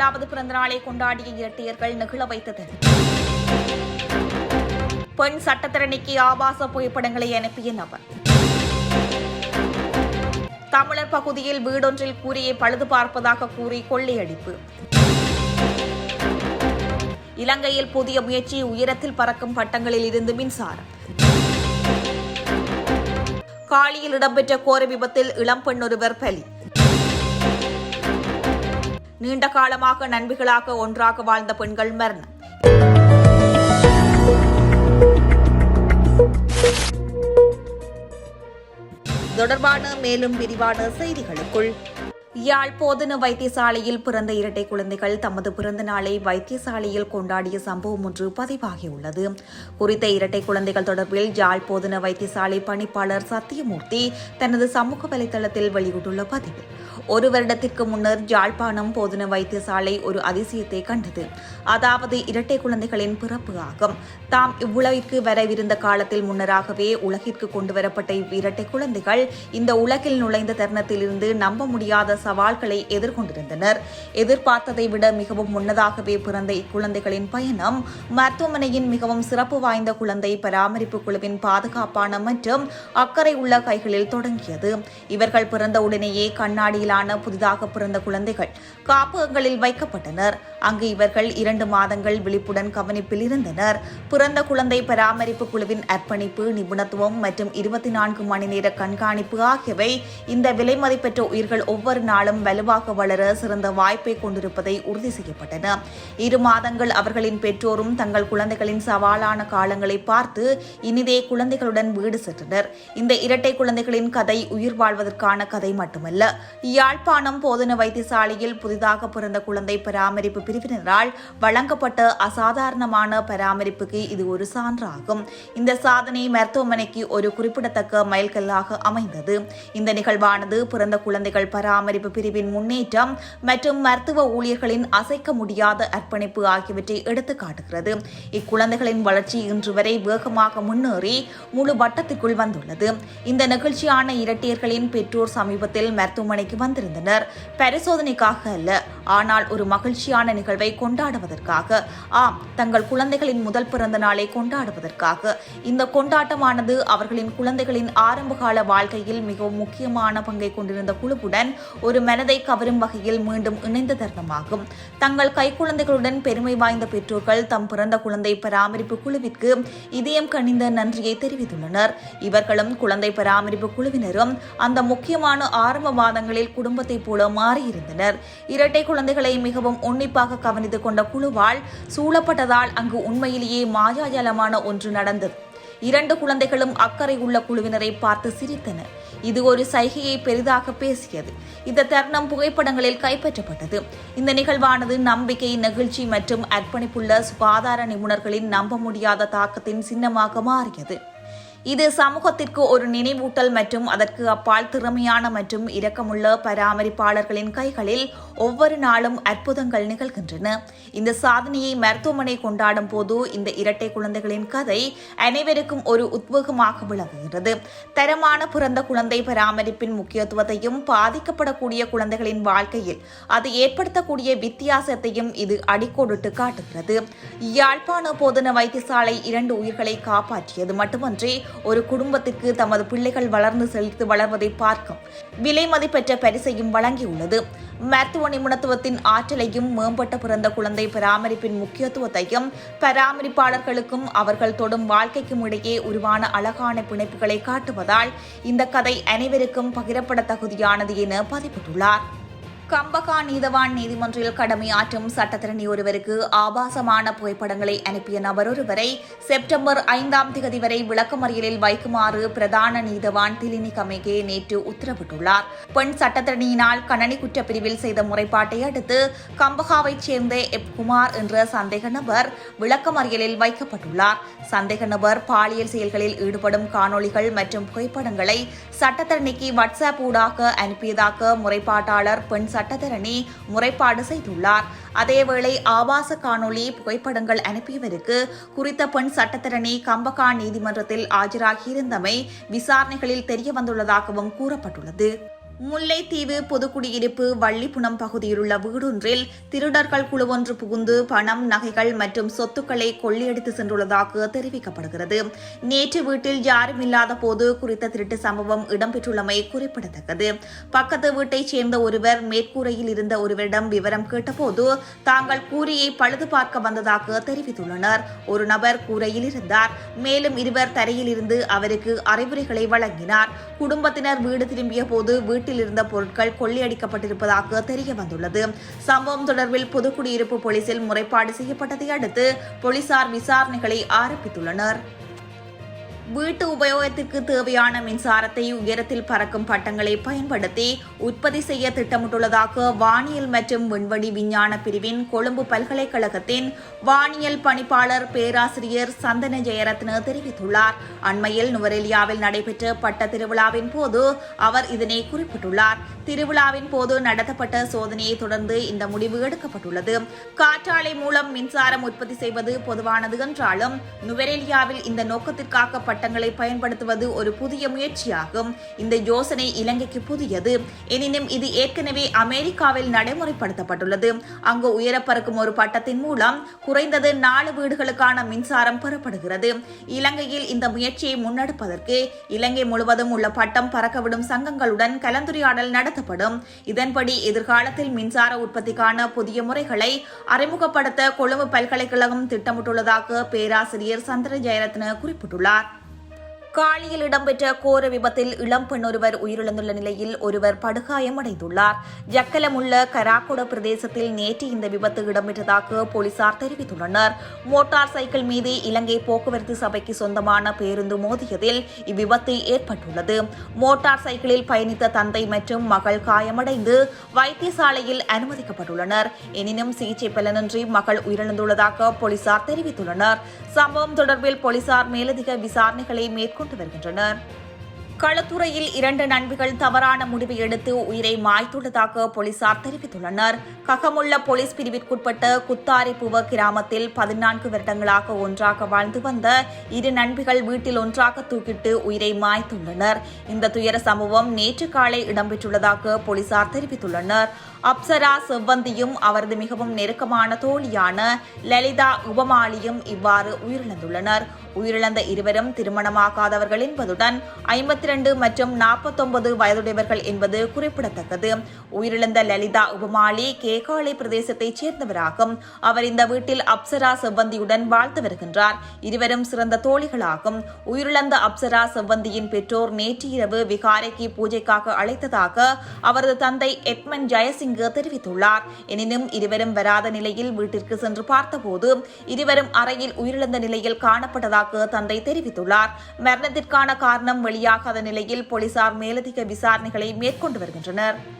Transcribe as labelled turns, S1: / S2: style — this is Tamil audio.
S1: முதலாவது பிறந்த நாளை கொண்டாடிய இரட்டையர்கள் நெகிழ வைத்தது. பெண் சட்டத்திறனைக்கு ஆபாச புகைப்படங்களை அனுப்பிய நபர். தமிழர் பகுதியில் வீடொன்றில் கூறியை பழுது பார்ப்பதாக கூறி கொள்ளையடிப்பு. இலங்கையில் புதிய முயற்சி உயரத்தில் பறக்கும் பட்டங்களில் இருந்து மின்சாரம். காலியில் இடம்பெற்ற கோர விபத்தில் இளம்பெண் ஒருவர் பலி. நீண்ட காலமாக நண்பிகளாக ஒன்றாக வாழ்ந்த பெண்கள் மரணம். தொடர்பான மேலும் விரிவான செய்திகளுக்குள் யாழ் போதன வைத்தியசாலையில் பிறந்த இரட்டை குழந்தைகள் தமது பிறந்த நாளை வைத்தியசாலையில் கொண்டாடிய சம்பவம் ஒன்று பதிவாகியுள்ளது. குறித்த இரட்டை குழந்தைகள் தொடர்பில் யாழ் போதன வைத்தியசாலை பணிப்பாளர் சத்தியமூர்த்தி தனது சமூக வலைதளத்தில் வெளியிட்டுள்ள பதிவு ஒரு வருடத்திற்கு முன்னர் யாழ்ப்பாணம் போதன வைத்தியசாலை ஒரு அதிசயத்தை கண்டது. அதாவது இரட்டை குழந்தைகளின் பிறப்பு ஆகும். தாம் இவ்வுலகிற்கு வரவிருந்த காலத்தில் முன்னராகவே உலகிற்கு கொண்டுவரப்பட்ட இவ்விரட்டை குழந்தைகள் இந்த உலகில் நுழைந்த தருணத்திலிருந்து நம்ப முடியாத சவால்களை எதிர்கொண்டிருந்தனர். எதிர்பார்த்ததை விட மிகவும் முன்னதாகவே பிறந்த இக்குழந்தைகளின் பயணம் மருத்துவமனையின் மிகவும் சிறப்பு வாய்ந்த குழந்தை பராமரிப்பு குழுவின் பாதுகாப்பான மற்றும் அக்கறை உள்ள கைகளில் தொடங்கியது. இவர்கள் பிறந்த உடனேயே கண்ணாடியிலான புதிதாக பிறந்த குழந்தைகள் காப்பகங்களில் வைக்கப்பட்டனர். அங்கு இவர்கள் இரண்டு மாதங்கள் விழிப்புடன் கவனிப்பில் இருந்தனர். பிறந்த குழந்தை பராமரிப்பு குழுவின் அர்ப்பணிப்பு நிபுணத்துவம் மற்றும் இருபத்தி நான்கு மணி நேர கண்காணிப்பு ஆகியவை இந்த விலை மதிப்பெற்ற உயிர்கள் ஒவ்வொரு நாளும் வலுவாக வளர சிறந்த வாய்ப்பை கொண்டிருப்பதை உறுதி செய்யப்பட்டன. இரு மாதங்கள் அவர்களின் பெற்றோரும் தங்கள் குழந்தைகளின் சவாலான காலங்களை பார்த்து இனிதே குழந்தைகளுடன் வீடு சென்றனர். இந்த இரட்டை குழந்தைகளின் கதை உயிர் வாழ்வதற்கான கதை மட்டுமல்ல. யாழ்ப்பாணம் போதன வைத்தியசாலையில் புதிதாக பிறந்த குழந்தை பராமரிப்பு பிரிவினரால் வழங்கப்பட்ட அசாதாரணமான பராமரிப்புக்கு இது ஒரு சான்றாகும். இந்த சாதனை மருத்துவமனைக்கு ஒரு குறிப்பிடத்தக்க மைல்கல்லாக அமைந்தது. இந்த நிகழ்வானது பிறந்த குழந்தைகள் பராமரிப்பு பிரிவின் முன்னேற்றம் மற்றும் மருத்துவ ஊழியர்களின் அசைக்க முடியாத அர்ப்பணிப்பு ஆகியவற்றை எடுத்துக் காட்டுகிறது இக்குழந்தைகளின் வளர்ச்சி இன்று வரை வேகமாக முன்னேறி முழு வட்டத்திற்குள் வந்துள்ளது. இந்த நிகழ்ச்சியான இரட்டையர்களின் பெற்றோர் சமீபத்தில் மருத்துவமனைக்கு வந்திருந்தனர். பரிசோதனைக்காக அல்ல ஆனால் ஒரு மகிழ்ச்சியான நிகழ்வை கொண்டாடுவதற்காக. ஆம் தங்கள் குழந்தைகளின் முதல் பிறந்த நாளை கொண்டாடுவதற்காக. இந்த கொண்டாட்டமானது அவர்களின் குழந்தைகளின் ஆரம்பகால வாழ்க்கையில் மிகவும் முக்கியமான பங்கை கொண்டிருந்த குழுவுடன் ஒரு மனதை கவரும் வகையில் மீண்டும் இணைந்த தருணமாகும். தங்கள் கைக்குழந்தைகளுடன் பெருமை வாய்ந்த பெற்றோர்கள் தம் பிறந்த குழந்தை பராமரிப்பு குழுவிற்கு இதயம் கணிந்த நன்றியை தெரிவித்துள்ளனர். இவர்களும் குழந்தை பராமரிப்பு குழுவினரும் அந்த முக்கியமான ஆரம்ப மாதங்களில் குடும்பத்தைப் போல மாறியிருந்தனர். இரட்டை குழந்தைகளை மிகவும் உன்னிப்பாக கவனித்துக் கொண்ட குழுவால் சூழப்பட்டதால் அங்கு உண்மையிலேயே மாயாஜாலமான ஒன்று நடந்தது. இரண்டு குழந்தைகளும் அக்கறை உள்ள குழுவினரை பார்த்து சிரித்தன இது ஒரு சைகையை பெரிதாக பேசியது. இந்த தருணம் புகைப்படங்களில் கைப்பற்றப்பட்டது. இந்த நிகழ்வானது நம்பிக்கை நெகிழ்ச்சி மற்றும் அர்ப்பணிப்புள்ள சுகாதார நிபுணர்களின் நம்ப முடியாத தாக்கத்தின் சின்னமாக மாறியது. இது சமூகத்திற்கு ஒரு நினைவூட்டல் மற்றும் அதற்கு அப்பால் திறமையான மற்றும் இரக்கமுள்ள பராமரிப்பாளர்களின் கைகளில் ஒவ்வொரு நாளும் அற்புதங்கள் நிகழ்கின்றன. இந்த சாதனையை மருத்துவமனை கொண்டாடும் போது இந்த இரட்டை குழந்தைகளின் கதை அனைவருக்கும் ஒரு உத்வேகமாக விளங்குகிறது. தரமான பிறந்த குழந்தை பராமரிப்பின் முக்கியத்துவத்தையும் பாதிக்கப்படக்கூடிய குழந்தைகளின் வாழ்க்கையில் அது ஏற்படுத்தக்கூடிய வித்தியாசத்தையும் இது அடிக்கோடிட்டு காட்டுகிறது. யாழ்ப்பாண போதன வைத்தியசாலை இரண்டு உயிர்களை காப்பாற்றியது மட்டுமன்றி ஒரு குடும்பத்துக்கு தமது பிள்ளைகள் வளர்ந்து செழித்து வளர்வதை பார்க்கும். விலை மதிப்பெற்ற பரிசையும் வழங்கியுள்ளது. மருத்துவ நிபுணத்துவத்தின் ஆற்றலையும் மேம்பட்ட பிறந்த குழந்தை பராமரிப்பின் முக்கியத்துவத்தையும் பராமரிப்பாளர்களுக்கும் அவர்கள் தொடும் வாழ்க்கைக்கும் இடையே உருவான அழகான பிணைப்புகளை காட்டுவதால் இந்த கதை அனைவருக்கும் பகிரப்பட தகுதியானது என பதிப்பிட்டுள்ளார் கம்பகா நீதவான் நீதிமன்றில் கடமையாற்றும் சட்டத்திரணி ஒருவருக்கு ஆபாசமான புகைப்படங்களை அனுப்பிய நபர் ஒருவரை செப்டம்பர் ஐந்தாம் தேதி வரை விளக்கமறியலில் வைக்குமாறு பிரதான நீதவான் திலினி கமேகே நேற்று உத்தரவிட்டுள்ளார். பெண் சட்டத்திறனியினால் கணனி குற்றப்பிரிவில் செய்த முறைப்பாட்டை அடுத்து கம்பகாவைச் சேர்ந்த எப்குமார் என்ற சந்தேக நபர் விளக்கமறியலில் வைக்கப்பட்டுள்ளார். சந்தேக நபர் பாலியல் செயல்களில் ஈடுபடும் காணொளிகள் மற்றும் புகைப்படங்களை சட்டத்திறனிக்கு வாட்ஸ்அப் ஊடாக அனுப்பியதாக முறைப்பாட்டாளர் பெண் சட்டத்தரணி முறைப்பாடு செய்துள்ளார். அதேவேளை ஆபாச காணொளி புகைப்படங்கள் அனுப்பியவருக்கு குறித்த பெண் சட்டத்தரணி கம்பகா நீதிமன்றத்தில் ஆஜராகியிருந்தமை விசாரணைகளில் தெரியவந்துள்ளதாகவும் கூறப்பட்டுள்ளது. முல்லைத்தீவு பொதுக்குடியிருப்பு வள்ளிப்புணம் பகுதியிலுள்ள வீடொன்றில் திருடர்கள் குழு ஒன்று புகுந்து பணம் நகைகள் மற்றும் சொத்துக்களை கொள்ளையடித்து சென்றுள்ளதாக தெரிவிக்கப்படுகிறது. நேற்று வீட்டில் யாரும் இல்லாத போது குறித்த திருட்டு சம்பவம் இடம்பெற்றுள்ளமை குறிப்பிடத்தக்கது. பக்கத்து வீட்டைச் சேர்ந்த ஒருவர் மேற்கூரையில் இருந்த ஒருவரிடம் விவரம் கேட்டபோது தாங்கள் கூரையை பழுது பார்க்க வந்ததாக தெரிவித்துள்ளனர். ஒரு நபர் கூரையில் இருந்தார். மேலும் இருவர் தரையில் இருந்து அவருக்கு அறிவுரைகளை வழங்கினார். குடும்பத்தினர் வீடு திரும்பிய போது வீட்டில் இருந்த பொருட்கள் கொள்ளையடிக்கப்பட்டிருப்பதாக தெரிய வந்துள்ளது. சம்பவம் தொடர்பில் புதுக்குடியிருப்பு போலீசில் முறைப்பாடு செய்யப்பட்டதை அடுத்து போலீசார் விசாரணைகளை ஆரம்பித்துள்ளனர். வீட்டு உபயோகத்திற்கு தேவையான மின்சாரத்தை உயரத்தில் பறக்கும் பட்டங்களை பயன்படுத்தி உற்பத்தி செய்ய திட்டமிட்டுள்ளதாக வானியல் மற்றும் விண்வெளி விஞ்ஞான பிரிவின் கொழும்பு பல்கலைக்கழகத்தின் வானியல் பணிப்பாளர் பேராசிரியர் சந்தன ஜெயரத்ன தெரிவித்துள்ளார். அண்மையில் நுவரெலியாவில் நடைபெற்ற பட்ட திருவிழாவின் போது அவர் இதனை குறிப்பிட்டுள்ளார். திருவிழாவின் போது நடத்தப்பட்ட சோதனையை தொடர்ந்து இந்த முடிவு எடுக்கப்பட்டுள்ளது. காற்றாலை மூலம் மின்சாரம் உற்பத்தி செய்வது பொதுவானது என்றாலும் நுவரெலியாவில் இந்த நோக்கத்திற்காக பட்டங்களை பயன்படுத்துவது ஒரு புதிய முயற்சியாகும். இந்த யோசனை இலங்கைக்கு புதியது. எனினும் இது ஏற்கனவே அமெரிக்காவில் நடைமுறைப்படுத்தப்பட்டுள்ளது. அங்கு உயரப்பறக்கும் ஒரு பட்டத்தின் மூலம் குறைந்தது நாலு வீடுகளுக்கான மின்சாரம் பெறப்படுகிறது. இலங்கையில் இந்த முயற்சியை முன்னெடுப்பதற்கு இலங்கை முழுவதும் உள்ள பட்டம் பறக்கவிடும் சங்கங்களுடன் கலந்துரையாடல் நடத்தப்படும். இதன்படி எதிர்காலத்தில் மின்சார உற்பத்திக்கான புதிய முறைகளை அறிமுகப்படுத்த கொழும்பு பல்கலைக்கழகம் திட்டமிட்டுள்ளதாக பேராசிரியர் சந்திர ஜெயரத்ன குறிப்பிட்டுள்ளார். காலியில் இடம்பெற்ற கோர விபத்தில் இளம் பெண் ஒருவர் உயிரிழந்துள்ள நிலையில் ஒருவர் படுகாயமடைந்துள்ளார் ஜக்கலமுள்ள கராக்குட பிரதேசத்தில் நேற்று இந்த விபத்து இடம்பெற்றதாக போலீசார் தெரிவித்துள்ளனர். மோட்டார் சைக்கிள் மீது இலங்கை போக்குவரத்து சபைக்கு சொந்தமான பேருந்து மோதியதில் இவ்விபத்து ஏற்பட்டுள்ளது. மோட்டார் சைக்கிளில் பயணித்த தந்தை மற்றும் மகள் காயமடைந்து வைத்தியசாலையில் அனுமதிக்கப்பட்டுள்ளனர். எனினும் சிகிச்சை பலனின்றி மகள் உயிரிழந்துள்ளதாக போலீசார் தெரிவித்துள்ளனர். சம்பவம் தொடர்பில் போலீசார் மேலதிக விசாரணைகளை மேற்கொண்டு வருகின்றனர். களத்துறையில் இரண்டு நண்பிகள் தவறான முடிவை எடுத்து உயிரை மாய்த்துள்ளதாக போலீசார் தெரிவித்துள்ளனர். ககமுள்ள போலீஸ் பிரிவிற்குட்பட்ட குத்தாரிப்புவ கிராமத்தில் பதினான்கு வருடங்களாக ஒன்றாக வாழ்ந்து வந்த இரு நண்பிகள் வீட்டில் ஒன்றாக தூக்கிட்டு உயிரை மாய்த்துள்ளனர். இந்த துயர சம்பவம் நேற்று காலை இடம்பெற்றுள்ளதாக போலீசார் தெரிவித்துள்ளனர். அப்சரா செவ்வந்தியும் அவரது மிகவும் நெருக்கமான தோழியான லலிதா உபமாலியும் இவ்வாறு உயிரிழந்துள்ளனர். உயிரிழந்த இருவரும் திருமணமாகாதவர்கள் என்பதுடன் ஐம்பத்தி இரண்டு மற்றும் நாற்பத்தொன்பது வயதுடையவர்கள் என்பது குறிப்பிடத்தக்கது. உயிரிழந்த லலிதா உபமாலி கேகாலை பிரதேசத்தைச் சேர்ந்தவராகும். அவர் இந்த வீட்டில் அப்சரா செவ்வந்தியுடன் வாழ்ந்து வருகின்றார். இருவரும் சிறந்த தோழிகளாகும். உயிரிழந்த அப்சரா செவ்வந்தியின் பெற்றோர் நேற்று இரவு விகாரைக்கு பூஜைக்காக அழைத்ததாக அவரது தந்தை எட்மன் ஜெயசிங் தெரிவித்துள்ளார். எனினும் இருவரும் வராத நிலையில் வீட்டிற்கு சென்று பார்த்தபோது இருவரும் அறையில் உயிரிழந்த நிலையில் காணப்பட்டதாக தந்தை தெரிவித்துள்ளார். மரணத்திற்கான காரணம் வெளியாகாத நிலையில் போலீசார் மேலதிக விசாரணைகளை மேற்கொண்டு வருகின்றனர்.